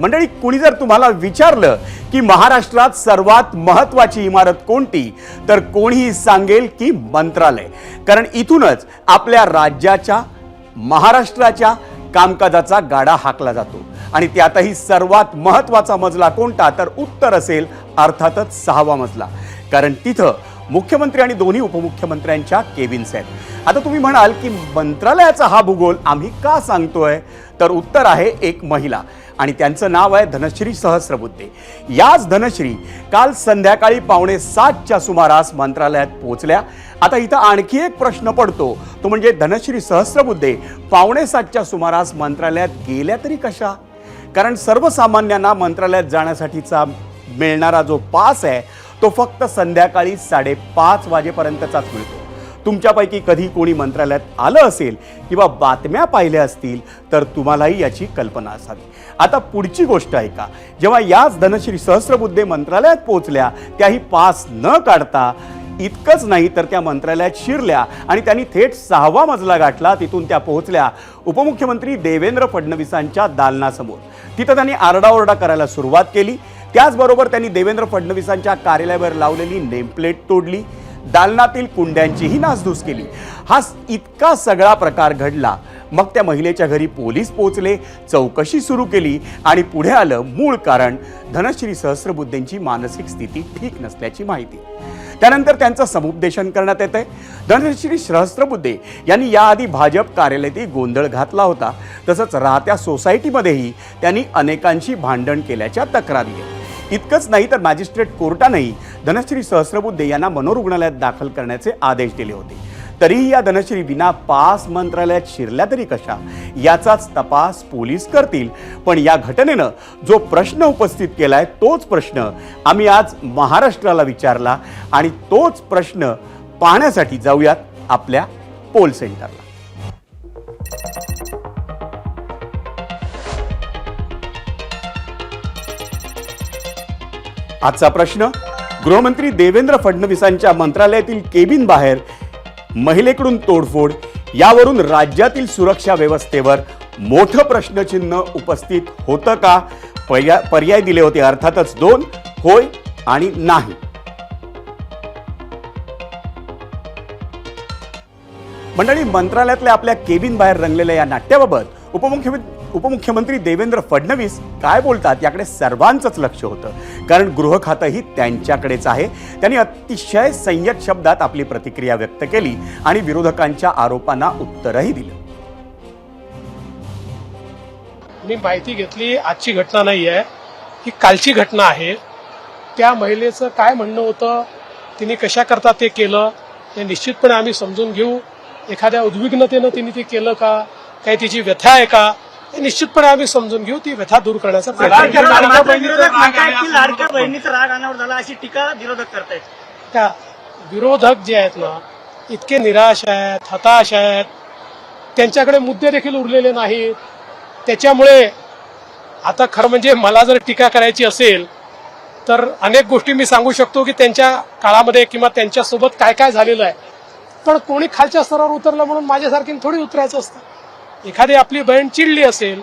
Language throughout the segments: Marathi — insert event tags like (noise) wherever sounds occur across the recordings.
मंडळी कुणी जर तुम्हाला विचारलं की महाराष्ट्रात सर्वात महत्वाची इमारत कोणती तर कोणीही सांगेल की मंत्रालय. कारण इथूनच आपल्या राज्याच्या महाराष्ट्राच्या कामकाजाचा गाडा हाकला जातो. आणि त्यातही सर्वात महत्त्वाचा मजला कोणता तर उत्तर असेल अर्थातच सहावा मजला. कारण तिथं मुख्यमंत्री आणि दोन्ही उपमुख्यमंत्र्यांच्या केबिन्स आहेत. आता तुम्ही म्हणाल की मंत्रालयाचा हा भूगोल आम्ही का सांगतोय? तर उत्तर आहे एक महिला. आणि त्यांचं नाव आहे धनश्री सहस्रबुद्धे. याच धनश्री काल संध्याकाळी पावणे सातच्या सुमारास मंत्रालयात पोहोचल्या. आता इथं आणखी एक प्रश्न पडतो. तो म्हणजे धनश्री सहस्रबुद्धे पावणे सातच्या सुमारास मंत्रालयात गेल्या तरी कशा? कारण सर्वसामान्यांना मंत्रालयात जाण्यासाठीचा मिळणारा जो पास आहे तो फक्त संध्याकाळी साडेपाच वाजेपर्यंतचाच मिळतो. तुमच्यापैकी कधी कोणी मंत्रालयात आलं असेल किंवा बातम्या पाहिल्या असतील तर तुम्हालाही याची कल्पना असावी. आता पुढची गोष्ट ऐका जेव्हा याच धनश्री सहस्रबुद्धे मंत्रालयात पोहोचल्या त्याही पास न काढता इतकंच नाही तर त्या मंत्रालयात शिरल्या आणि त्यांनी थेट सहावा मजला गाठला. तिथून त्या पोहोचल्या उपमुख्यमंत्री देवेंद्र फडणवीसांच्या दालनासमोर. तिथं त्यांनी आरडाओरडा करायला सुरुवात केली. त्याचबरोबर त्यांनी देवेंद्र फडणवीसांच्या कार्यालयावर लावलेली नेमप्लेट तोडली. दालनातील कुंड्यांचीही नासधूस केली. हा इतका सगळा प्रकार घडला. मग त्या महिलेच्या घरी पोलीस पोहोचले चौकशी सुरू केली आणि पुढे आलं मूळ कारण धनश्री सहस्रबुद्धेंची मानसिक स्थिती ठीक नसल्याची माहिती. त्यानंतर त्यांचं समुपदेशन करण्यात येतंय. धनश्री सहस्रबुद्धे यांनी याआधी भाजप कार्यालयातही गोंधळ घातला होता. तसंच राहत्या सोसायटीमध्येही त्यांनी अनेकांशी भांडण केल्याच्या तक्रारी आहेत. इतकंच नाही तर मॅजिस्ट्रेट कोर्टानेही धनश्री सहस्रबुद्धे यांना मनोरुग्णालयात दाखल करण्याचे आदेश दिले होते. तरीही या धनश्री विना पास मंत्रालयात शिरल्या तरी कशा? याचाच तपास पोलीस करतील. पण या घटनेनं जो प्रश्न उपस्थित केलाय तोच प्रश्न आम्ही आज महाराष्ट्राला विचारला आणि तोच प्रश्न पाहण्यासाठी जाऊयात आपल्या पोल सेंटरला. आजचा प्रश्न गृहमंत्री देवेंद्र फडणवीसांच्या मंत्रालयातील केबिन बाहेर महिलेकडून तोडफोड यावरून राज्यातील सुरक्षा व्यवस्थेवर मोठं प्रश्नचिन्ह उपस्थित होतं का? पर्याय पर्याय दिले होते. अर्थातच दोन होय आणि नाही. मंडळी मंत्रालयातल्या आपल्या केबिन बाहेर रंगलेल्या या नाट्याबाबत उपमुख्यमंत्री उपमुख्यमंत्री देवेंद्र फडणवीस काय बोलतात याकडे सर्वांचंच लक्ष होतं. कारण गृह खातंही त्यांच्याकडेच आहे. त्यांनी अतिशय संयत शब्दात आपली प्रतिक्रिया व्यक्त केली आणि विरोधकांच्या आरोपांना उत्तरही दिलं. मी माहिती घेतली आजची घटना नाही आहे. ही कालची घटना आहे. त्या महिलेचं काय म्हणणं होतं तिने कशाकरता ते केलं हे निश्चितपणे आम्ही समजून घेऊ. एखाद्या उद्विग्नतेनं तिने ते केलं का? काही तिची व्यथा आहे का? हे निश्चितपणे आम्ही समजून घेऊ ती व्यथा दूर करण्याचा प्रयत्न लाडक्या करू. बहिणीचा राग अनावर झाला अशी टीका विरोधक करतायत. त्या विरोधक जे आहेत ना इतके निराश आहेत हताश आहेत. त्यांच्याकडे मुद्दे देखील उरलेले नाहीत. त्याच्यामुळे आता खरं म्हणजे मला जर टीका करायची असेल तर अनेक गोष्टी मी सांगू शकतो की त्यांच्या काळामध्ये किंवा त्यांच्यासोबत काय काय झालेलं आहे. पण कोणी खालच्या स्तरावर उतरलं म्हणून माझ्यासारखी थोडी उतरायचं असतं. एखादी आपली बहीण चिडली असेल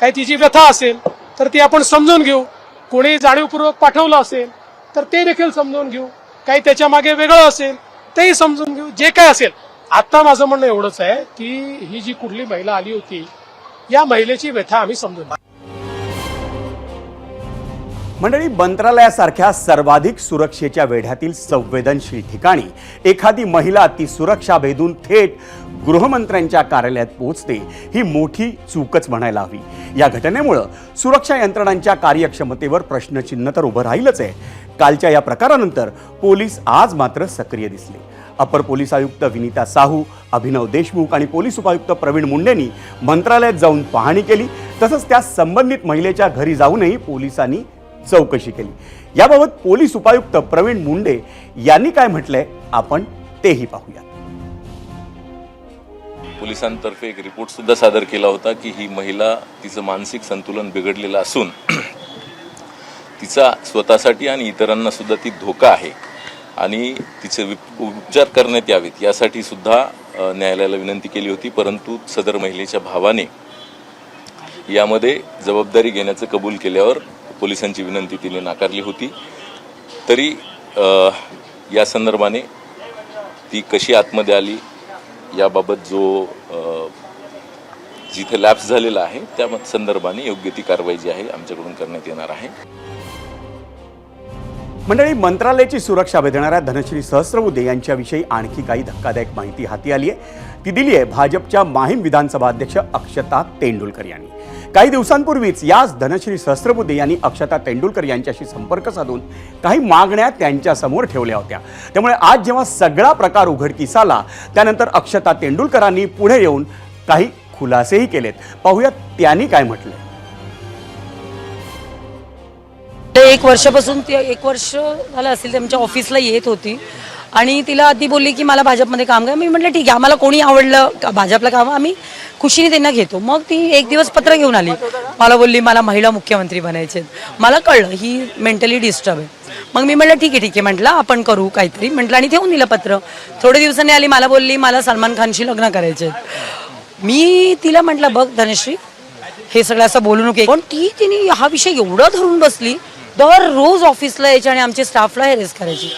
काही तिची व्यथा असेल तर ती आपण समजून घेऊ. कोणी जाणीवपूर्वक पाठवलं असेल तर ते देखील समजून घेऊ. काही त्याच्यामागे वेगळं असेल तेही समजून घेऊ. जे काय असेल. आता माझं म्हणणं एवढंच आहे की ही जी कुठली महिला आली होती या महिलेची व्यथा आम्ही समजून मंडळी मंत्रालयासारख्या सर्वाधिक सुरक्षेच्या वेढ्यातील संवेदनशील ठिकाणी एखादी महिला ती सुरक्षा भेदून थेट गृहमंत्र्यांच्या कार्यालयात पोहोचते ही मोठी चूकच म्हणायला हवी. या घटनेमुळं सुरक्षा यंत्रणांच्या कार्यक्षमतेवर प्रश्नचिन्ह तर उभं राहीलच आहे. कालच्या या प्रकारानंतर पोलीस आज मात्र सक्रिय दिसले. अपर पोलीस आयुक्त विनीता साहू अभिनव देशमुख आणि पोलीस उपायुक्त प्रवीण मुंडेंनी मंत्रालयात जाऊन पाहणी केली तसंच त्या संबंधित महिलेच्या घरी जाऊनही पोलिसांनी चौकशी केली. याबाबत पोलीस उपायुक्त प्रवीण मुंडे यांनी काय म्हटलंय आपण तेही पाहूया पोलिसांतर्फे एक रिपोर्ट सुद्धा सादर केला होता की ही महिला तिचं मानसिक संतुलन बिघडलेलं असून तिचा स्वतःसाठी आणि इतरांना सुद्धा ती धोका आहे आणि तिचे विप- उपचार करण्यात यावेत यासाठी सुद्धा न्यायालयाला विनंती केली होती. परंतु सदर महिलेच्या भावाने यामध्ये जबाबदारी घेण्याचं कबूल केल्यावर पोलिसांची विनंती तिने नाकारली होती. तरी या संदर्भाने ती कशी आतमध्ये आली याबाबत जो जिथे लॅप्स झालेला आहे त्या संदर्भाने योग्य ती कारवाई जी आहे आमच्याकडून करण्यात येणार आहे. मंडळी मंत्रालयाची सुरक्षा बेधणाऱ्या धनश्री सहस्रबुद्धे यांच्याविषयी आणखी काही धक्कादायक माहिती हाती आली आहे. ती दिली आहे भाजपच्या माहीम विधानसभा अध्यक्ष अक्षता तेंडुलकर यांनी. काही दिवसांपूर्वीच याच धनश्री सहस्रबुद्धे यांनी अक्षता तेंडुलकर यांच्याशी संपर्क साधून काही मागण्या त्यांच्यासमोर ठेवल्या होत्या. त्यामुळे आज जेव्हा सगळा प्रकार उघडकीस आला त्यानंतर अक्षता तेंडुलकरांनी पुढे येऊन काही खुलासेही केलेत. पाहूयात त्यांनी काय म्हटलंय. ते एक वर्षापासून ती एक वर्ष झालं असेल त्यांच्या ऑफिसला येत होती. आणि तिला आधी बोलली की मला भाजपमध्ये काम करा. मी म्हटलं ठीक आहे आम्हाला कोणी आवडलं का भाजपला काम? आम्ही खुशीने त्यांना घेतो. मग ती एक दिवस पत्र घेऊन आली. मला बोलली मला महिला मुख्यमंत्री बनायचे मला कळलं ही मेंटली डिस्टर्ब आहे. मग मी म्हटलं ठीक आहे ठीक आहे. म्हटलं आपण करू काहीतरी. म्हटलं आणि ठेवून दिलं पत्र. थोड्या दिवसांनी आली मला बोलली मला सलमान खानशी लग्न करायचे मी तिला म्हटलं बघ धनश्री हे सगळं असं बोलू नको पण ती तिने हा विषय एवढा धरून बसली दररोज ऑफिसला यायची आणि आमच्या स्टाफला हॅरेस करायची.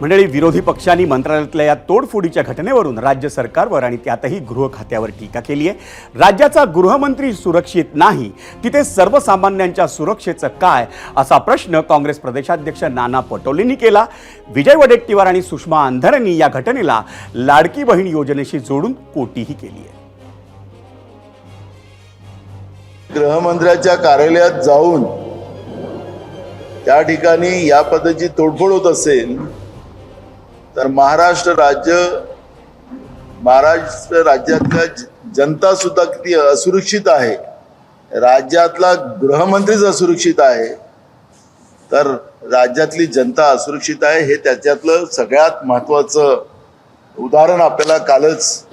मंडळी विरोधी पक्षांनी मंत्रालयातल्या या तोडफोडीच्या घटनेवरून राज्य सरकारवर आणि त्यातही गृह खात्यावर टीका केली आहे. राज्याचा गृहमंत्री सुरक्षित नाही तिथे सर्वसामान्यांच्या सुरक्षेचं काय असा प्रश्न काँग्रेस प्रदेशाध्यक्ष नाना पटोलेंनी केला. विजय वडेट्टीवार आणि सुषमा अंधारेंनी या घटनेला लाडकी बहीण योजनेशी जोडून कोटीही केली आहे. गृहमंत्र्याच्या कार्यालयात जाऊन त्या ठिकाणी या पद्धतीची तोडफोड होत असेल तर महाराष्ट्र राज्य महाराष्ट्र राज्यातल्या ज- जनता सुद्धा किती असुरक्षित आहे. राज्यातला गृहमंत्रीच असुरक्षित आहे. तर राज्यातली जनता असुरक्षित आहे हे त्याच्यातलं सगळ्यात महत्त्वाचं उदाहरण आपल्याला कालच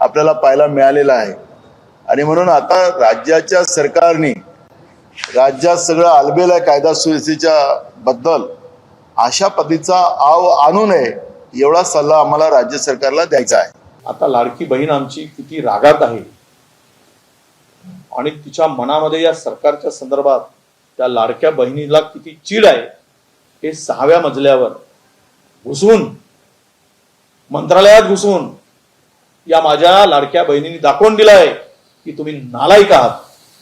आपल्याला पाहायला मिळालेलं आहे. आणि म्हणून आता राज्याच्या सरकारने राज्यात सगळं आलबेल आहे कायदा सुव्यवस्थेच्या बद्दल. अशा पद्धतीचा आव आणू नये एवढा सल्ला आम्हाला राज्य सरकारला द्यायचा आहे. आता लाडकी बहीण आमची किती रागात आहे. आणि तिच्या मनामध्ये या सरकारच्या संदर्भात त्या लाडक्या बहिणीला किती चीड आहे हे सहाव्या मजल्यावर घुसून मंत्रालयात घुसून या माझ्या लाडक्या बहिणीने दाखवून दिलाय की तुम्ही नालायक आहात.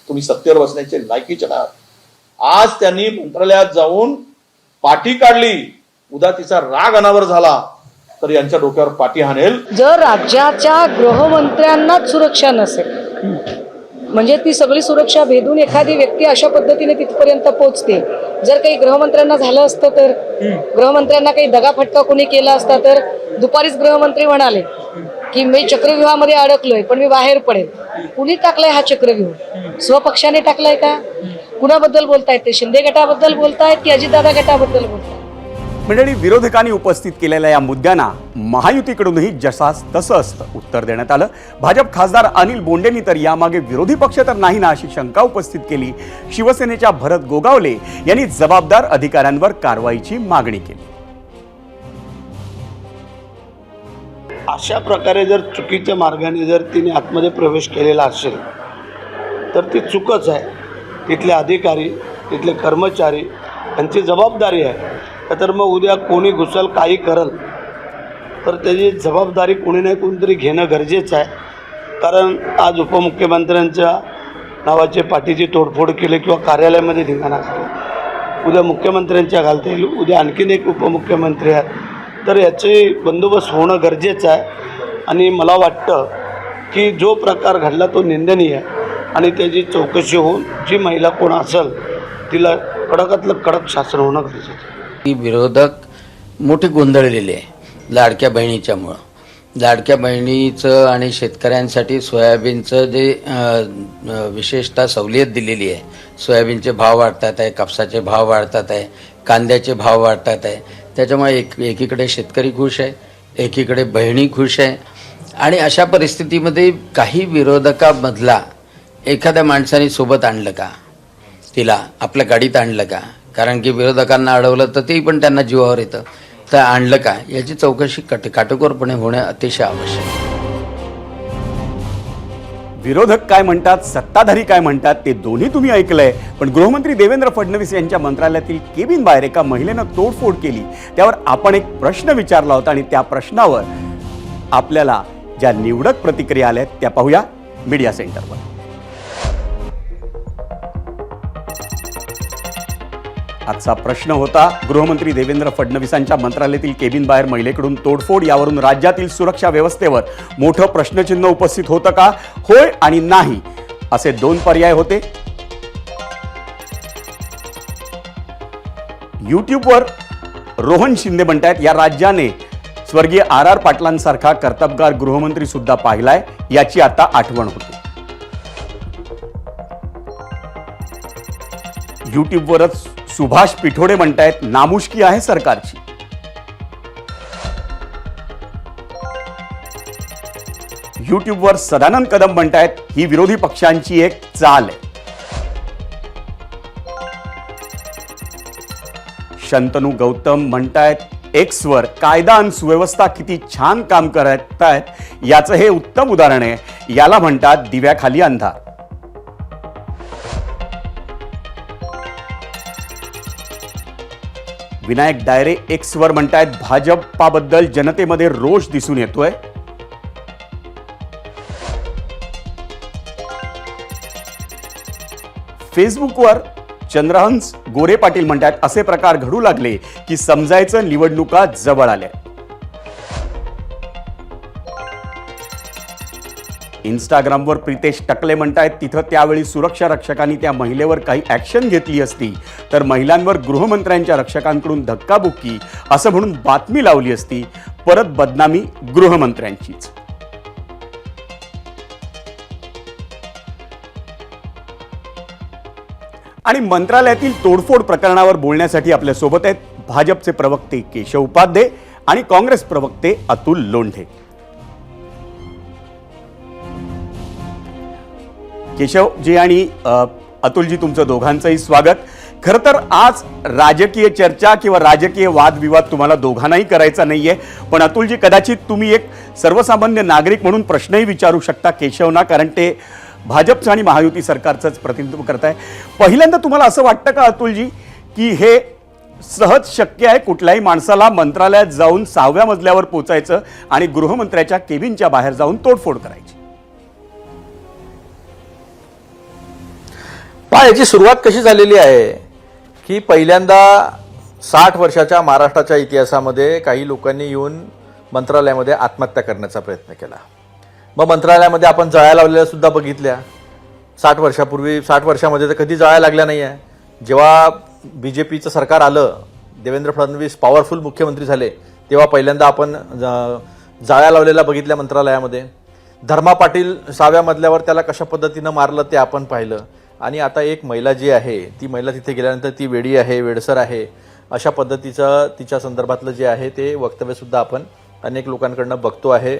तुम्ही सत्तेवर बसण्याचे लायकीचे आहात. आज त्यांनी मंत्रालयात जाऊन पाठी काढली. उद्या तिचा राग अनावर झाला तर यांच्या डोक्यावर पाठी हाणेल. जर राज्याच्या गृहमंत्र्यांनाच सुरक्षा नसेल म्हणजे ती सगळी सुरक्षा भेदून एखादी व्यक्ती अशा पद्धतीने तिथपर्यंत पोहोचते जर काही गृहमंत्र्यांना झालं असतं तर गृहमंत्र्यांना काही दगाफटका कोणी केला असता तर दुपारीच गृहमंत्री म्हणाले की मी चक्रव्यूहामध्ये अडकलोय पण मी बाहेर पडेल. कुणी टाकलाय हा चक्रव्यूह? स्वपक्षाने टाकलाय का? कुणाबद्दल बोलतायत ते? शिंदे गटाबद्दल बोलतायत की अजितदादा गटाबद्दल बोलतायत? मंडळी विरोधकांनी उपस्थित केलेल्या या मुद्द्यांना महायुतीकडूनही जसास तसं असतं उत्तर देण्यात आलं. भाजप खासदार अनिल बोंडेंनी तर यामागे विरोधी पक्ष तर नाही ना अशी शंका उपस्थित केली. शिवसेनेच्या भरत गोगावले यांनी जबाबदार अधिकाऱ्यांवर कारवाईची मागणी केली. अशा प्रकारे जर चुकीच्या मार्गाने जर तिने आतमध्ये प्रवेश केलेला असेल तर ती चूकच आहे. तिथले अधिकारी तिथले कर्मचारी यांची जबाबदारी आहे. तर मग उद्या कोणी घुसल काही करल. तर त्याची जबाबदारी कोणी नाही कोणीतरी घेणं गरजेचं आहे. कारण आज उपमुख्यमंत्र्यांच्या नावाचे पाठीची तोडफोड केली किंवा कार्यालयामध्ये धिंगाणा घातला उद्या मुख्यमंत्र्यांच्या घालता येईल. उद्या आणखीन एक उपमुख्यमंत्री आहेत. तर याचे बंदोबस्त होणं गरजेचं आहे. आणि मला वाटतं की जो प्रकार घडला तो निंदनीय आहे. आणि त्याची चौकशी होऊन जी महिला कोण असेल तिला कडकातलं कडक शासन होणं गरजेचं ही विरोधक मोठे गोंधळलेले आहे लाडक्या बहिणीच्यामुळं लाडक्या बहिणीचं आणि शेतकऱ्यांसाठी सोयाबीनचं जे विशेषतः सवलियत दिलेली आहे. सोयाबीनचे भाव वाढतात आहे कापसाचे भाव वाढतात आहे कांद्याचे भाव वाढतात आहे. त्याच्यामुळे एक एकीकडे शेतकरी खुश आहे एकीकडे बहिणी खुश आहे. आणि अशा परिस्थितीमध्ये काही विरोधकामधला एखाद्या माणसाने सोबत आणलं का? तिला आपल्या गाडीत आणलं का? कारण की विरोधकांना अडवलं तर ते पण त्यांना जीवावर येतं. तर आणलं का? याची चौकशी कट काटेकोरपणे होणं अतिशय आवश्यक विरोधक काय म्हणतात सत्ताधारी काय म्हणतात ते दोन्ही तुम्ही ऐकलंय. पण गृहमंत्री देवेंद्र फडणवीस यांच्या मंत्रालयातील केबिन बाहेर एका महिलेनं तोडफोड केली. त्यावर आपण एक प्रश्न विचारला होता आणि त्या प्रश्नावर आपल्याला ज्या निवडक प्रतिक्रिया आल्या आहेत त्या पाहूया मीडिया सेंटरवर. आजचा प्रश्न होता गृहमंत्री देवेंद्र फडणवीसांच्या मंत्रालयातील केबिन बाहेर महिलेकडून तोडफोड यावरून राज्यातील सुरक्षा व्यवस्थेवर मोठं प्रश्नचिन्ह उपस्थित होतं का? होय आणि नाही असे दोन पर्याय होते. युट्यूबवर रोहन शिंदे म्हणतायत या राज्याने स्वर्गीय आर आर पाटलांसारखा कर्तबगार गृहमंत्री सुद्धा पाहिलाय याची आता आठवण होते. युट्यूबवरच सुभाष पिठोडे म्हणतायत नामुष्की आहे सरकारची. युट्यूबवर सदानंद कदम म्हणतायत ही विरोधी पक्षांची एक चाल आहे. शंतनू गौतम म्हणतायत एक्सवर कायदा आणि सुव्यवस्था किती छान काम करत आहेत याचं हे उत्तम उदाहरण आहे. याला म्हणतात दिव्याखाली अंधार. विनायक डायरे एक्स वर म्हणतायत भाजपाबद्दल जनतेमध्ये रोष दिसून येतोय. फेसबुकवर चंद्रहंस गोरे पाटील म्हणतात असे प्रकार घडू लागले की समजायचं निवडणुका जवळ आल्या. इंस्टाग्रामवर प्रितेश टकले म्हणतायत तिथं त्यावेळी सुरक्षा रक्षकांनी त्या महिलेवर काही ऍक्शन घेतली असती. तर महिलांवर गृहमंत्र्यांच्या रक्षकांकडून धक्काबुक्की असं म्हणून बातमी लावली असती. परत बदनामी गृहमंत्र्यांचीच. आणि मंत्रालयातील तोडफोड प्रकरणावर बोलण्यासाठी आपल्यासोबत आहेत भाजपचे प्रवक्ते केशव उपाध्ये आणि काँग्रेस प्रवक्ते अतुल लोंढे. केशवजी आणि अतुलजी तुमचं दोघांचंही स्वागत. खरं तर आज राजकीय चर्चा किंवा राजकीय वादविवाद तुम्हाला दोघांनाही करायचा नाहीये. पण अतुलजी कदाचित तुम्ही एक सर्वसामान्य नागरिक म्हणून प्रश्नही विचारू शकता केशवना कारण ते भाजपचं आणि महायुती सरकारचंच प्रतिनिधित्व करत आहे पहिल्यांदा तुम्हाला असं वाटतं का अतुलजी की हे सहज शक्य आहे कुठल्याही माणसाला मंत्रालयात जाऊन सहाव्या मजल्यावर पोचायचं आणि गृहमंत्र्याच्या केबिनच्या बाहेर जाऊन तोडफोड करायची? पहा याची सुरुवात कशी झालेली आहे? की पहिल्यांदा साठ वर्षाच्या महाराष्ट्राच्या इतिहासामध्ये काही लोकांनी येऊन मंत्रालयामध्ये आत्महत्या करण्याचा प्रयत्न केला. मग मंत्रालयामध्ये आपण जळ्या लावलेल्या सुद्धा बघितल्या. साठ वर्षापूर्वी साठ वर्षामध्ये तर कधी जळ्या लागल्या नाही आहे जेव्हा बी जे पीचं सरकार आलं देवेंद्र फडणवीस पॉवरफुल मुख्यमंत्री झाले तेव्हा पहिल्यांदा आपण ज- जाळ्या लावलेल्या बघितल्या मंत्रालयामध्ये. धर्मा पाटील सहाव्या मजल्यावर त्याला कशा पद्धतीनं मारलं ते आपण पाहिलं. आणि आता एक महिला जी आहे ती महिला तिथे गेल्यानंतर ती वेडी आहे वेडसर आहे अशा पद्धतीचं तिच्या संदर्भातलं जे आहे ते वक्तव्यसुद्धा आपण अनेक लोकांकडनं बघतो आहे.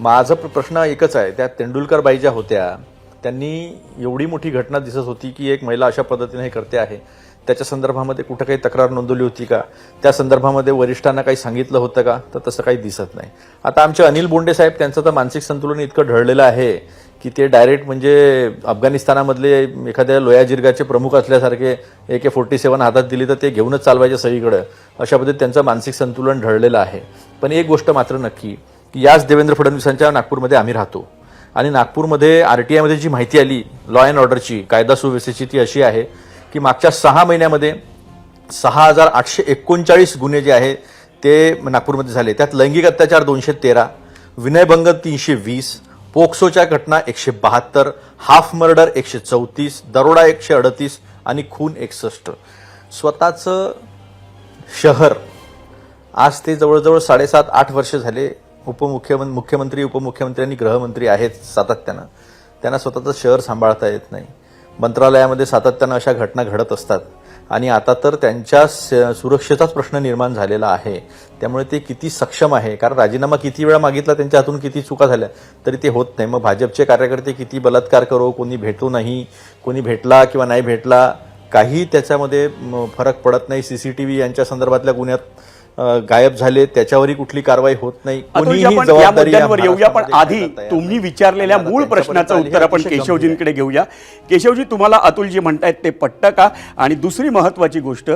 माझं प्रश्न एकच आहे त्या तेंडुलकर बाई ज्या होत्या त्यांनी एवढी मोठी घटना दिसत होती की एक महिला अशा पद्धतीने हे करते आहे. त्याच्या संदर्भामध्ये कुठं काही तक्रार नोंदवली होती का? त्या संदर्भामध्ये वरिष्ठांना काही सांगितलं होतं का? तर तसं काही दिसत नाही. आता आमचे अनिल बोंडे साहेब त्यांचं तर मानसिक संतुलन इतकं ढळलेलं आहे की ते डायरेक्ट म्हणजे अफगाणिस्तानामधले एखाद्या लोयाजिर्गाचे प्रमुख असल्यासारखे ए के फोर्टी सेवन हातात दिली तर ते घेऊनच चालवायचे सगळीकडं. अशा पद्धतीत त्यांचं मानसिक संतुलन ढळलेलं आहे. पण एक गोष्ट मात्र नक्की की याच देवेंद्र फडणवीसांच्या नागपूरमध्ये आम्ही राहतो. आणि नागपूरमध्ये आर टी आयमध्ये जी माहिती आली लॉ अँड ऑर्डरची कायदा सुव्यवस्थेची ती अशी आहे की मागच्या सहा महिन्यामध्ये सहा हजार आठशे एकोणचाळीस गुन्हे जे आहे ते नागपूरमध्ये झाले. त्यात लैंगिक अत्याचार दोनशे तेरा विनयभंग तीनशे वीस पोक्सोच्या घटना एकशे बहात्तर हाफ मर्डर एकशे चौतीस दरोडा एकशे अडतीस आणि खून एकसष्ट. स्वतःचं शहर आज ते जवळजवळ साडेसात आठ वर्ष झाले उपमुख्यमंत्री मुख्यमंत्री उपमुख्यमंत्री आणि गृहमंत्री आहेत सातत्यानं. त्यांना स्वतःचं शहर सांभाळता येत नाही. मंत्रालयामध्ये सातत्यानं अशा घटना घडत असतात. आणि आता तर त्यांच्या स- सुरक्षेचाच प्रश्न निर्माण झालेला आहे. त्यामुळे ते किती सक्षम आहे? कारण राजीनामा किती वेळा मागितला त्यांच्या हातून किती चुका झाल्या तरी ते होत नाही. मग भाजपचे कार्यकर्ते किती बलात्कार करो कोणी भेटू नाही कोणी भेटला किंवा नाही भेटला काही त्याच्यामध्ये म, फरक पडत नाही. सी सी टी व्ही यांच्या संदर्भातल्या गुन्ह्यात गायब झाले त्याच्यावरही कुठली कारवाई होत नाही. कोणीही जबाबदारी येऊया पण आधी तुम्ही. विचारलेल्या मूळ प्रश्नाचं उत्तर आपण केशवजींकडे घेऊया. केशवजी तुम्हाला अतुलजी म्हणतायत ते पटतं का? आणि दुसरी महत्वाची गोष्ट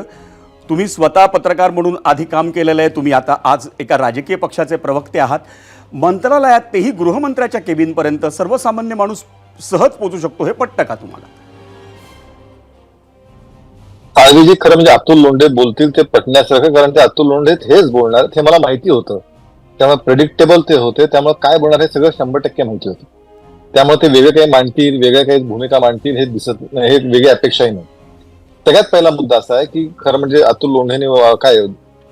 तुम्ही स्वतः पत्रकार म्हणून आधी काम केलेलं आहे तुम्ही आता आज एका राजकीय पक्षाचे प्रवक्ते आहात. मंत्रालयात तेही गृहमंत्र्याच्या केबिनपर्यंत सर्वसामान्य माणूस सहज पोहोचू शकतो हे पटतं का तुम्हाला? काळजीजी खरं म्हणजे अतुल लोंढे बोलतील ते पटण्यासारखं कारण ते अतुल लोंढे हेच बोलणार. हे मला माहिती होतं. त्यामुळे प्रेडिक्टेबल ते होते. त्यामुळे काय बोलणार हे सगळं शंभर टक्के माहिती होतं. त्यामुळे ते वेगळे काही मांडतील वेगळ्या काही भूमिका मांडतील हे दिसत हे वेगळी अपेक्षाही नाही. सगळ्यात पहिला मुद्दा असा आहे की खरं म्हणजे अतुल लोंढेने काय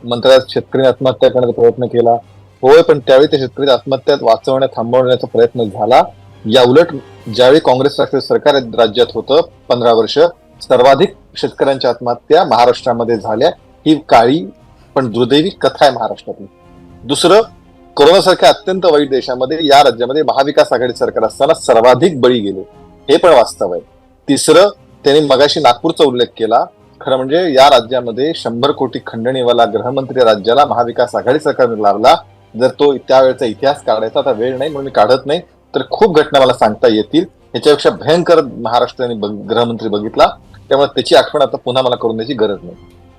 मंत्र्यात शेतकरी आत्महत्या करण्याचा प्रयत्न केला. होय पण त्यावेळी त्या शेतकरी आत्महत्या वाचवण्या थांबवण्याचा प्रयत्न झाला. या उलट ज्यावेळी काँग्रेस सरकार राज्यात होतं पंधरा वर्ष सर्वाधिक शेतकऱ्यांच्या आत्महत्या महाराष्ट्रामध्ये झाल्या. ही काळी पण दुर्दैवी कथा आहे महाराष्ट्रातली. दुसरं कोरोनासारख्या अत्यंत वाईट देशामध्ये या राज्यामध्ये महाविकास आघाडी सरकार असताना सर्वाधिक बळी गेले. हे पण वास्तव आहे. तिसरं त्यांनी मगाशी नागपूरचा उल्लेख केला. खरं म्हणजे या राज्यामध्ये शंभर कोटी खंडणीवाला गृहमंत्री राज्याला महाविकास आघाडी सरकारने लावला. जर तो त्यावेळेचा इतिहास काढायचा तर वेळ नाही म्हणून मी काढत नाही तर खूप घटना मला सांगता येतील. याच्यापेक्षा भयंकर महाराष्ट्राने गृहमंत्री बघितला त्यामुळे त्याची आठवण आता पुन्हा मला करून द्यायची गरज नाही.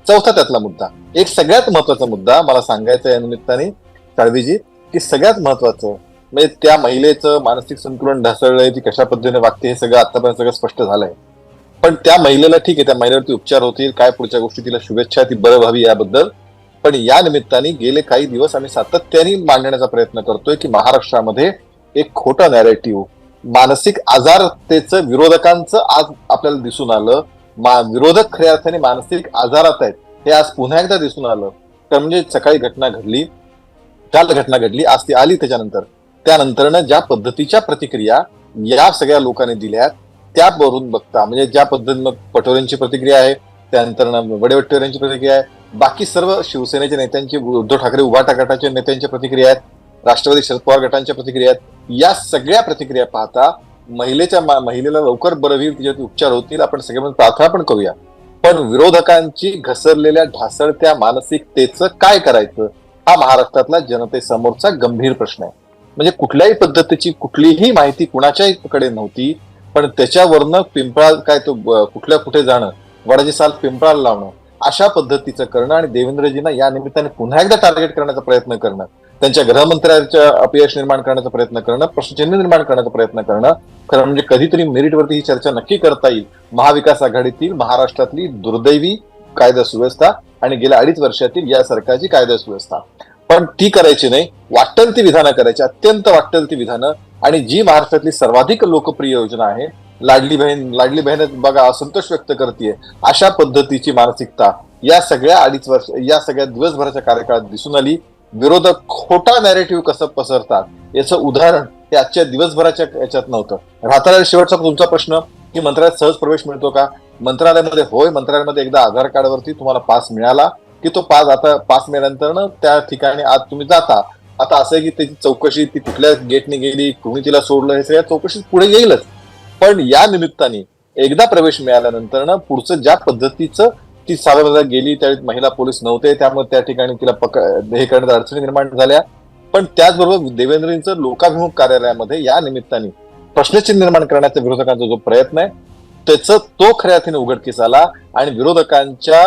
चौथा त्यातला मुद्दा. एक सगळ्यात महत्त्वाचा मुद्दा मला सांगायचा या निमित्ताने साळवीजी की सगळ्यात महत्वाचं म्हणजे त्या महिलेचं मानसिक संतुलन ढासळलंय ती कशा पद्धतीने वागते हे सगळं आतापर्यंत सगळं स्पष्ट झालंय. पण त्या महिलेला ठीक आहे त्या महिलेवरती उपचार होतील काय पुढच्या गोष्टी तिला शुभेच्छा ती बरं व्हावी याबद्दल. पण या निमित्ताने गेले काही दिवस आम्ही सातत्याने मांडण्याचा प्रयत्न करतोय की महाराष्ट्रामध्ये एक खोटा नॅरेटिव्ह मानसिक आजारतेचं विरोधकांचं आज आपल्याला दिसून आलं. मा विरोधक खऱ्या अर्थाने मानसिक आजारात आहेत हे आज पुन्हा एकदा दिसून आलं. तर म्हणजे सकाळी घटना घडली काल घटना घडली आज ती आली त्याच्यानंतर. त्यानंतरनं ज्या पद्धतीच्या प्रतिक्रिया या सगळ्या लोकांनी दिल्यात त्यावरून बघता म्हणजे ज्या पद्धतीनं पटोलेंची प्रतिक्रिया आहे त्यानंतर वडेवट्टेवरांची प्रतिक्रिया आहे बाकी सर्व शिवसेनेच्या नेत्यांची उद्धव ठाकरे उभाटा गटाच्या नेत्यांच्या प्रतिक्रिया आहेत राष्ट्रवादी शरद पवार गटांच्या प्रतिक्रिया आहेत. या सगळ्या प्रतिक्रिया पाहता महिलेच्या महिलेला लवकर बरं होईल तिच्यावरती उपचार होतील. आपण सगळे प्रार्थना पण करूया. पण विरोधकांची घसरलेल्या ढासळत्या मानसिकतेचं काय करायचं? हा महाराष्ट्रातला जनतेसमोरचा गंभीर प्रश्न आहे. म्हणजे कुठल्याही पद्धतीची कुठलीही माहिती कुणाच्याही कडे नव्हती पण त्याच्यावरनं पिंपळा काय तो कुठल्या कुठे जाणं वडाची साल पिंपळाला लावणं अशा पद्धतीचं करणं आणि देवेंद्रजींना या निमित्ताने पुन्हा एकदा टार्गेट करण्याचा प्रयत्न करणं त्यांच्या गृहमंत्र्यांच्या अपयश निर्माण करण्याचा प्रयत्न करणं प्रश्नचिन्ह निर्माण करण्याचा प्रयत्न करणं खरं म्हणजे कधीतरी मेरिटवरती ही चर्चा नक्की करता येईल. महाविकास आघाडीतील महाराष्ट्रातली दुर्दैवी कायदा सुव्यवस्था आणि गेल्या अडीच वर्षातील या सरकारची कायदा सुव्यवस्था. पण ती करायची नाही. वाटेल ती विधानं करायची. अत्यंत वाटेल ती विधानं. आणि जी महाराष्ट्रातली सर्वाधिक लोकप्रिय योजना आहे लाडली बहीण लाडली बहीण बघा असंतोष व्यक्त करते अशा पद्धतीची मानसिकता या सगळ्या अडीच वर्ष या सगळ्या दिवसभराच्या कार्यकाळात दिसून आली. विरोधक खोटा नॅरेटिव्ह कसं पसरतात याचं उदाहरण हे आजच्या दिवसभराच्या याच्यात नव्हतं. राहता शेवटचा तुमचा प्रश्न की मंत्रालयात सहज प्रवेश मिळतो का? मंत्रालयामध्ये होय मंत्रालयामध्ये एकदा आधार कार्डवरती तुम्हाला पास मिळाला की तो पास आता पास मिळाल्यानंतर त्या ठिकाणी आज तुम्ही जाता. आता असं आहे की त्याची चौकशी ती कुठल्या गेटने गेली कोणी तिला सोडलं हे सगळ्या चौकशीत पुढे येईलच. पण या निमित्ताने एकदा प्रवेश मिळाल्यानंतर पुढचं ज्या पद्धतीचं ती साधारणतः गेली त्यावेळी महिला पोलीस नव्हते त्यामुळे त्या ठिकाणी तिला पकड हे करण्यात अडचणी निर्माण झाल्या. पण त्याचबरोबर देवेंद्रजींचं लोकाभिमुख कार्यालयामध्ये या निमित्ताने प्रश्नचिन्ह निर्माण करण्याचा विरोधकांचा जो प्रयत्न आहे त्याचं तो खऱ्या अर्थाने उघडकीस आला आणि विरोधकांच्या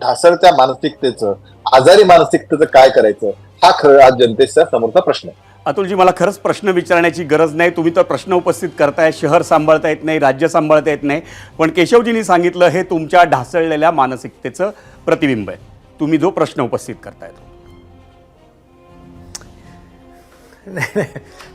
ढासळत्या मानसिकतेचं आजारी मानसिकतेचं काय करायचं हा खरं आज जनतेचा समोरचा प्रश्न आहे. अतुलजी मला खरंच प्रश्न विचारण्याची गरज नाही. तुम्ही तर प्रश्न उपस्थित करताय. शहर सांभाळता येत नाही राज्य सांभाळता येत नाही. पण केशवजींनी सांगितलं हे तुमच्या ढासळलेल्या मानसिकतेचं प्रतिबिंब आहे. तुम्ही जो प्रश्न उपस्थित करताय तो.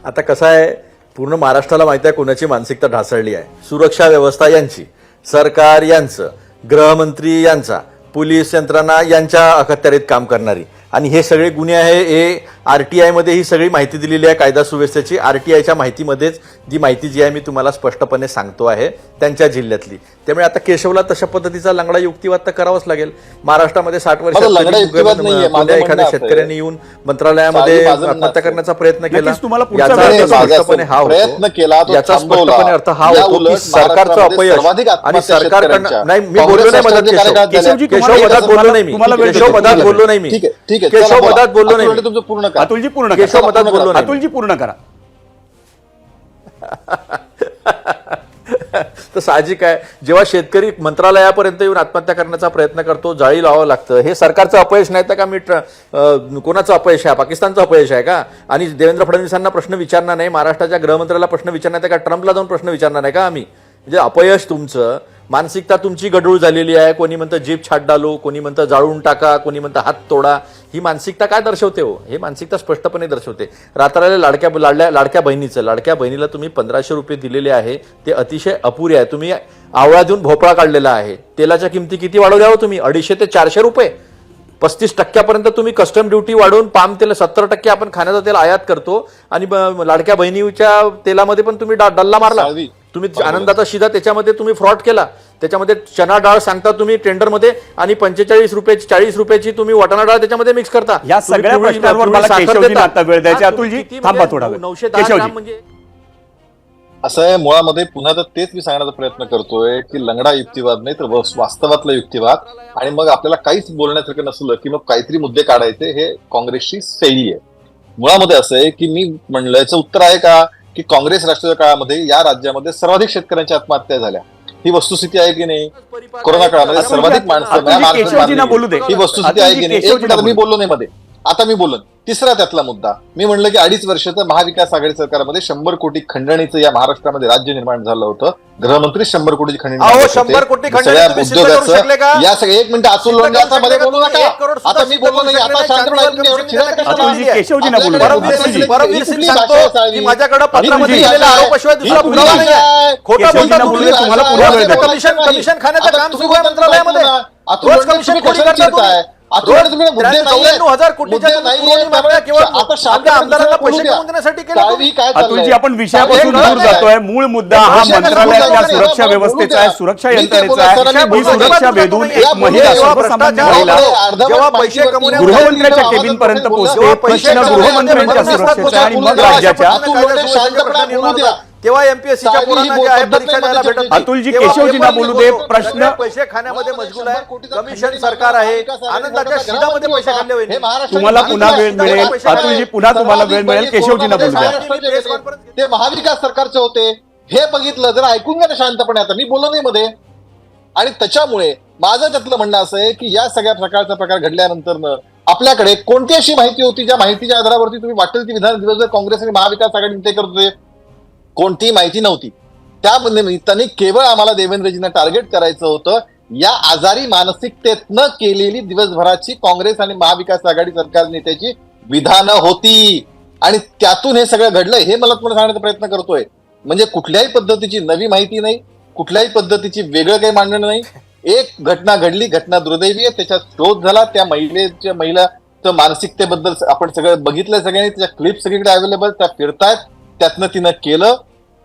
आता कसं आहे पूर्ण महाराष्ट्राला माहिती आहे कोणाची मानसिकता ढासळली आहे. सुरक्षा व्यवस्था यांची सरकार यांचं गृहमंत्री यांचा पोलीस यंत्रणा यांच्या अखत्यारीत काम करणारी. आणि हे सगळे गुन्हे आहे हे आर टी आयमध्ये ही सगळी माहिती दिलेली आहे कायदा सुव्यवस्थेची. आर टी आयच्या माहितीमध्येच जी माहिती जी आहे मी तुम्हाला स्पष्टपणे सांगतो आहे त्यांच्या जिल्ह्यातली. त्यामुळे आता केशवला तशा पद्धतीचा लंगडा युक्तिवाद तर करावाच लागेल. महाराष्ट्रामध्ये साठ म्हणणं एखाद्या. शेतकऱ्यांनी येऊन मंत्रालयामध्ये आत्महत्या. करण्याचा प्रयत्न केला. याचा स्पष्टपणे हा होतो. याचा. स्पष्टपणे अर्थ हा होतो की सरकारचं अपयश. आणि सरकारकडनं. नाही मी बोललो नाही मदत केशव. केशव मदत बोललो नाही मी. केशव देतो, मदत तुम्हाला बोललो नाही मी. केशव. मदत बोललो नाही पूर्ण अतुलजी पूर्ण करा. मदत बोललो नाही. अतुलजी पूर्ण करा. (laughs) तर साहजिक आहे. जेव्हा शेतकरी मंत्रालयापर्यंत येऊन आत्महत्या करण्याचा प्रयत्न करतो जाळी लावावं लागतं. हे सरकारचं अपयश नाही तर का मी ट्र- अं, कोणाचं अपयश आहे? पाकिस्तानचं अपयश आहे का? आणि देवेंद्र फडणवीसांना प्रश्न विचारणार नाही. महाराष्ट्राच्या गृहमंत्र्याला प्रश्न विचारणार नाही का? ट्रम्पला जाऊन प्रश्न विचारणार नाही का आम्ही? म्हणजे अपयश तुमचं. मानसिकता तुमची गडूळ झालेली आहे. कोणी म्हणतं जीप छाट डालो कोणी म्हणतं जाळून टाका कोणी म्हणतं हात तोडा. ही मानसिकता काय दर्शवते हो? हे मानसिकता स्पष्टपणे दर्शवते. रात्राला लाडक्या लाडल्या लाडक्या बहिणीचं लाडक्या बहिणीला तुम्ही पंधराशे रुपये दिलेले आहे. ते अतिशय अपुरे आहे. तुम्ही आवळा देऊन भोपळा काढलेला आहे. तेलाच्या किमती किती वाढवल्या हो तुम्ही? अडीचशे ते चारशे रुपये. पस्तीस टक्क्यापर्यंत तुम्ही कस्टम ड्युटी वाढवून पाम तेल सत्तर टक्के आपण खाण्याचं तेल आयात करतो. आणि ब- लाडक्या बहिणीच्या तेलामध्ये पण तुम्ही डल्ला मारला. तुम्ही आनंदाचा शिदा त्याच्यामध्ये तुम्ही फ्रॉड केला. त्याच्यामध्ये चना डाळ सांगता तुम्ही टेंडरमध्ये आणि पंचेचाळीस रुपयाची चाळीस रुपयाची तुम्ही वाटाणा डाळ त्याच्यामध्ये मिक्स करता. या तुम्ही सगळ्या प्रश्नांवर मला केशवजींना. आता वेळ द्यायचा. अतुलजी, थांबा म्हणजे थोडा. नऊशे दहा म्हणजे असं आहे मुळामध्ये पुन्हा तर तेच मी सांगण्याचा प्रयत्न करतोय की लंगडा युक्तिवाद नाही तर वस- वास्तवातला युक्तिवाद. आणि मग आपल्याला काहीच बोलण्यासारखं नसलं की मग काहीतरी मुद्दे काढायचे हे काँग्रेसची शैली आहे. मुळामध्ये असं आहे की मी म्हणलं याचं उत्तर आहे का? की काँग्रेस राष्ट्रीय काळामध्ये या राज्यामध्ये सर्वाधिक शेतकऱ्यांच्या आत्महत्या झाल्या. ही वस्तुस्थिती आहे की नाही? कोरोना काळामध्ये सर्वाधिक माणसं दे. गेली. ही वस्तुस्थिती आहे की नाही? एक मी बोलू बोललो नाही मध्ये. आता मी बोलन तिसरा त्यातला मुद्दा मी म्हणलं की अडीच वर्षाचं महाविकास आघाडी सरकारमध्ये शंभर कोटी खंडणीचं या महाराष्ट्रामध्ये राज्य निर्माण झालं होतं गृहमंत्री शंभर खंडणी कोटी खंडणी सगळ्या? उद्योगाचं या सगळ्या एक मिनिट अतुलमध्ये बोलू? नका आता मी बोललो नाही आता नाही. शांत राहा. तुम्ही एवढं चांदीवर चिराग कशाला अतुलजी, लावली आहे? केशवजींना बोलू आपल्याकडे द्या. परमवीर कुठली- सिंग- परमवीर सिंग कुठली सांगतो भाषा आहे साळवी? की माझ्याकडे पत्रामध्ये आरोपाशिवाय दुसरा पुरावा नाही? खोटं बोलता. कमिशन कमिशन खाण्याचं काम सुरू आहे मंत्रालयामध्ये रोज कमिशन चौऱ्याण्णव हजार कोटीच्या आमदारांना पैसे. कमवून देण्यासाठी? अतुलजी आपण विषयापासून दूर जातोय मूळ मुद्दा हा मंत्रालयातल्या सुरक्षा. व्यवस्थेचा आहे. सुरक्षा यंत्रणेचा आहे ही. सुरक्षा वेधून. एक महिला सर्वसामान्य. गृहमंत्र्याच्या बोलू द्या. पोहोचते प्रश्न पैसे गृहमंत्र्यांच्या सुरक्षेचा आणि मग. राज्याच्या तेव्हा एमपीएससीच्या ही जे आहे परीक्षा द्यायला भेटत ठेवली. अतुलजी, केशवजींना पेपर बोलू दे. प्रश्न- पैसे खाण्यामध्ये मशगूल आहे. कमिशन सरकार आहे. आनंदाच्या शिदामध्ये पैसे खाल्ले होईल तुम्हाला पुन्हा वेळ मिळेल. अतुलजी, पुन्हा तुम्हाला वेळ मिळेल. केशवजींना बोलू द्या. ते महाविकास सरकारचे होते. हे बघितलं जरा ऐकून घ्या ना शांतपणे आता. मी बोललो नाही मध्ये. आणि त्याच्यामुळे माझं त्यातलं म्हणणं असं आहे की या सगळ्या प्रकारचा प्रकार घडल्यानंतर आपल्याकडे कोणती अशी माहिती होती? ज्या माहितीच्या आधारावरती तुम्ही वाटेल ती विधान दिवस काँग्रेस आणि महाविकास आघाडी ते करत होते. कोणतीही माहिती नव्हती. त्या निमित्ताने केवळ आम्हाला देवेंद्रजींना टार्गेट करायचं होतं. या आजारी मानसिकतेतनं केलेली दिवसभराची काँग्रेस आणि महाविकास आघाडी सरकार नेत्याची विधानं होती. आणि त्यातून हे सगळं घडलं हे मला तुम्हाला सांगण्याचा प्रयत्न करतोय. म्हणजे कुठल्याही पद्धतीची नवी माहिती नाही कुठल्याही पद्धतीची वेगळं काही मांडणं नाही. एक घटना घडली घटना दुर्दैवी आहे. त्याचा शोध झाला त्या महिलेच्या महिलाचं मानसिकतेबद्दल आपण सगळं बघितलं सगळ्यांनी त्याच्या क्लिप सगळीकडे अवेलेबल त्या फिरतायत. त्यातनं तिनं केलं.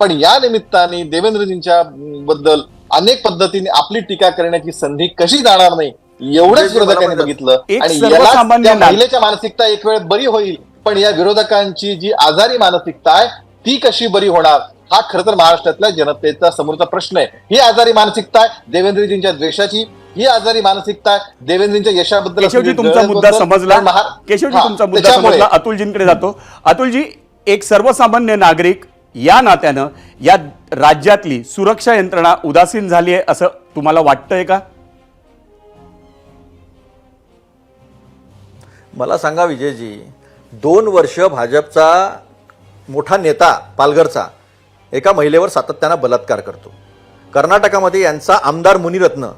पण या निमित्ताने देवेंद्रजींच्या बद्दल अनेक पद्धतीने आपली टीका करण्याची संधी कशी जाणार नाही एवढंच विरोधकांनी बघितलं. आणि महिलेच्या मानसिकता एक वेळ बरी होईल पण या विरोधकांची जी आजारी मानसिकता आहे ती कशी बरी होणार हा खरं तर महाराष्ट्रातल्या जनतेचा समोरचा प्रश्न आहे. ही आजारी मानसिकता आहे देवेंद्रजींच्या द्वेषाची ही आजारी मानसिकता आहे देवेंद्रजींच्या यशाबद्दल केशवजी तुमचा मुद्दा. समजला. केशवजी हा, तुमचा मुद्दा समजला. अतुलजींकडे जातो. अतुलजी एक सर्वसामान्य नागरिक या नात्यानं या राज्यातली सुरक्षा यंत्रणा उदासीन झाली आहे असं तुम्हाला वाटतंय का? मला सांगा विजयजी दोन वर्ष भाजपचा मोठा नेता पालघरचा एका महिलेवर सातत्यानं बलात्कार करतो. कर्नाटकामध्ये यांचा आमदार मुनिरत्न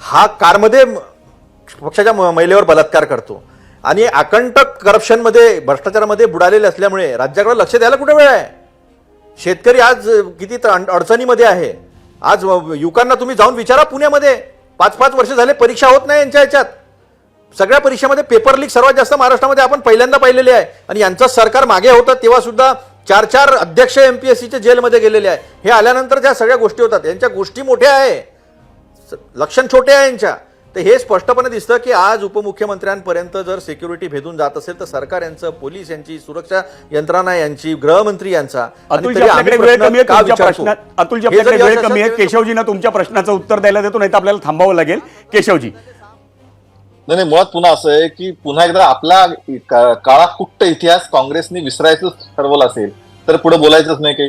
हा कारमध्ये पक्षाच्या महिलेवर बलात्कार करतो. आणि आकंटक करप्शनमध्ये भ्रष्टाचारामध्ये बुडालेले असल्यामुळे राज्याकडे लक्ष द्यायला कुठे वेळ आहे? शेतकरी आज किती अडचणीमध्ये आहे. आज युवकांना तुम्ही जाऊन विचारा पुण्यामध्ये. पाच पाच वर्ष झाले परीक्षा होत नाही यांच्या ह्याच्यात. सगळ्या परीक्षेमध्ये पेपर लीक सर्वात जास्त महाराष्ट्रामध्ये आपण पहिल्यांदा पाहिलेले आहे. आणि यांचं सरकार मागे होतं तेव्हा सुद्धा चार चार अध्यक्ष एम पी एस सीचे जेलमध्ये गेलेले आहे. हे आल्यानंतर ज्या सगळ्या गोष्टी होतात यांच्या गोष्टी मोठ्या आहे. स- लक्षण छोटे आहे यांच्या. तर हे स्पष्टपणे दिसतं की आज उपमुख्यमंत्र्यांपर्यंत जर सिक्युरिटी भेदून जात असेल तर सरकार यांचं पोलीस यांची सुरक्षा यंत्रणा यांची गृहमंत्री यांचा. अतुलजी हे केशवजींना तुमच्या प्रश्नाचं उत्तर द्यायला देतो नाही तर आपल्याला थांबावं लागेल. केशवजी. नाही नाही, मुळात पुन्हा असं आहे की पुन्हा एकदा आपला काळा कुट्ट इतिहास काँग्रेसने विसरायचं ठरवलं असेल तर पुढे बोलायचंच नाही काही.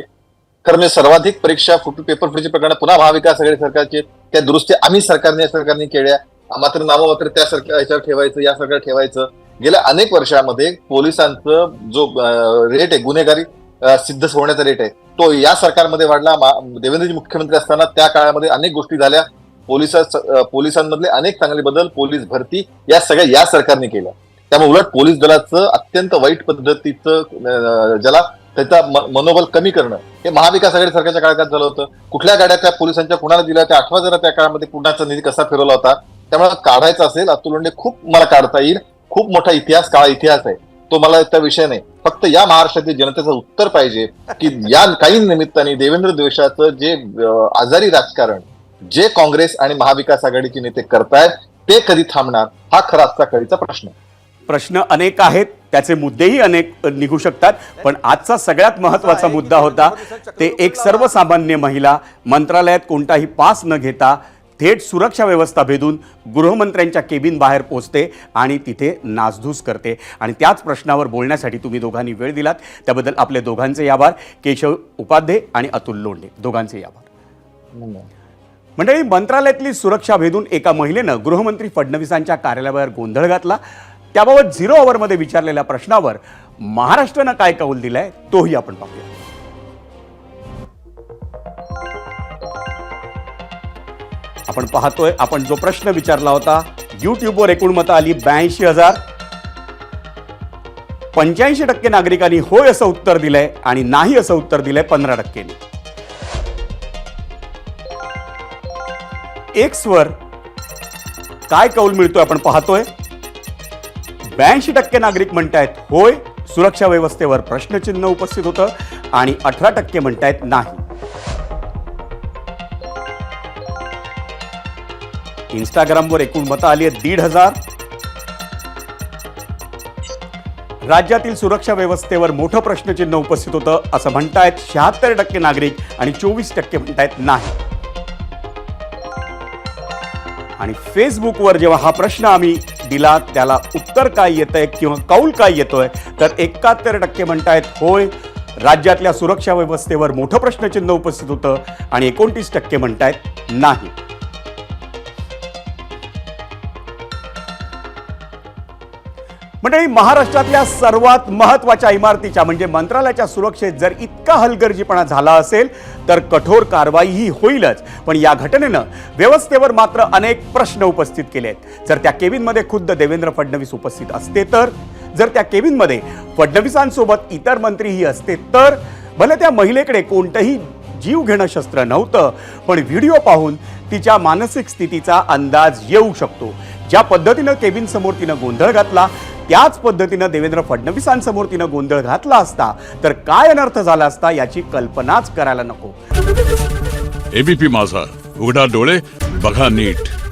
खरं म्हणजे सर्वाधिक परीक्षा फुट पेपर फुटीची प्रकरण पुन्हा महाविकास आघाडी सरकारची. त्या दुरुस्ती आम्ही सरकारने या सरकारने केल्या. मात्र नाममात्र मात्र त्या याच्यावर ठेवायचं यासारखं ठेवायचं. गेल्या अनेक वर्षामध्ये पोलिसांचं जो रेट आहे गुन्हेगारी सिद्ध होण्याचा रेट आहे तो या सरकारमध्ये वाढला. देवेंद्रजी मुख्यमंत्री असताना त्या काळामध्ये अनेक गोष्टी झाल्या. पोलिसा पोलिसांमधले अनेक चांगले बदल पोलीस भरती या सगळ्या या सरकारने केल्या. त्यामुळे उलट पोलीस दलाचं अत्यंत वाईट पद्धतीचं ज्याला त्याचा म- मनोबल कमी करणं हे महाविकास आघाडी सरकारच्या काळात झालं होतं. कुठल्या गाड्या त्या पोलिसांच्या कुणाला दिल्या त्या आठवा जरा त्या काळामध्ये कुणाचा निधी कसा फिरवला होता? त्यामुळे काढायचं असेल अतुल लोंढे खूप मला काढता येईल. खूप मोठा इतिहास काळा इतिहास आहे. तो मला त्या विषय नाही फक्त या महाराष्ट्रातील जनतेचं उत्तर पाहिजे की या काही निमित्ताने देवेंद्र द्वेषाचं जे आजारी राजकारण जे काँग्रेस आणि महाविकास आघाडीचे नेते करतायत ते कधी थांबणार हा खरा आजचा कळीचा प्रश्न प्रश्न अनेक आहेत त्याचे मुद्देही अनेक निघू शकतात पण आजचा सगळ्यात महत्त्वाचा मुद्दा होता ते एक सर्वसामान्य महिला मंत्रालयात कोणताही पास न घेता थेट सुरक्षा व्यवस्था भेदून गृहमंत्र्यांच्या केबिन बाहेर पोचते आणि तिथे नासधूस करते. आणि त्याच प्रश्नावर बोलण्यासाठी तुम्ही दोघांनी वेळ दिलात. त्याबद्दल आपले दोघांचे आभार. केशव उपाध्ये आणि अतुल लोंढे. दोघांचे आभार. मंडळी मंत्रालयातली सुरक्षा भेदून एका महिलेनं गृहमंत्री फडणवीसांच्या कार्यालयावर गोंधळ घातला. त्याबाबत झिरो आवरमध्ये विचारलेल्या प्रश्नावर महाराष्ट्रानं काय कौल दिलाय तोही आपण पाहूया. आपण पाहतोय आपण जो प्रश्न विचारला होता युट्यूबवर एकूण मतं आली ब्याऐंशी हजार. पंच्याऐंशी टक्के नागरिकांनी होय असं उत्तर दिलंय आणि नाही असं उत्तर दिलंय पंधरा टक्केनी. एक्सवर काय कौल मिळतोय आपण पाहतोय? ब्याऐंशी टक्के नागरिक म्हणतायत होय सुरक्षा व्यवस्थेवर प्रश्नचिन्ह उपस्थित होतं आणि अठरा टक्के म्हणतायत नाही. इंस्टाग्रामवर एकूण मतं आली आहेत दीड हजार. राज्यातील सुरक्षा व्यवस्थेवर मोठं प्रश्नचिन्ह उपस्थित होतं असं म्हणतायत शहात्तर टक्के नागरिक आणि चोवीस टक्के म्हणतायत नाही. आणि फेसबुकवर जेव्हा हा प्रश्न आम्ही दिला त्याला उत्तर काय येतंय किंवा कौल काय येतोय तर एकाहत्तर टक्के म्हणतायत होय राज्यातल्या सुरक्षा व्यवस्थेवर मोठं प्रश्नचिन्ह उपस्थित होतं आणि एकोणतीस टक्के म्हणतायत नाही. मंडळी महाराष्ट्रातल्या सर्वात महत्त्वाच्या इमारतीच्या म्हणजे मंत्रालयाच्या सुरक्षेत जर इतका हलगर्जीपणा झाला असेल तर कठोर कारवाईही होईलच. पण या घटनेनं व्यवस्थेवर मात्र अनेक प्रश्न उपस्थित केले आहेत जर त्या केबिनमध्ये खुद्द देवेंद्र फडणवीस उपस्थित असते तर? जर त्या केबिनमध्ये फडणवीसांसोबत इतर मंत्रीही असते तर? भले त्या महिलेकडे कोणतंही जीव घेणं शस्त्र नव्हतं पण व्हिडिओ पाहून तिच्या मानसिक स्थितीचा अंदाज येऊ शकतो. ज्या पद्धतीनं केबिन समोर तिनं गोंधळ घातला त्याच पद्धतीनं देवेंद्र फडणवीसांसमोर तिनं गोंधळ घातला असता तर काय अनर्थ झाला असता याची कल्पनाच करायला नको. एबीपी माझा. उघडा डोळे बघा नीट.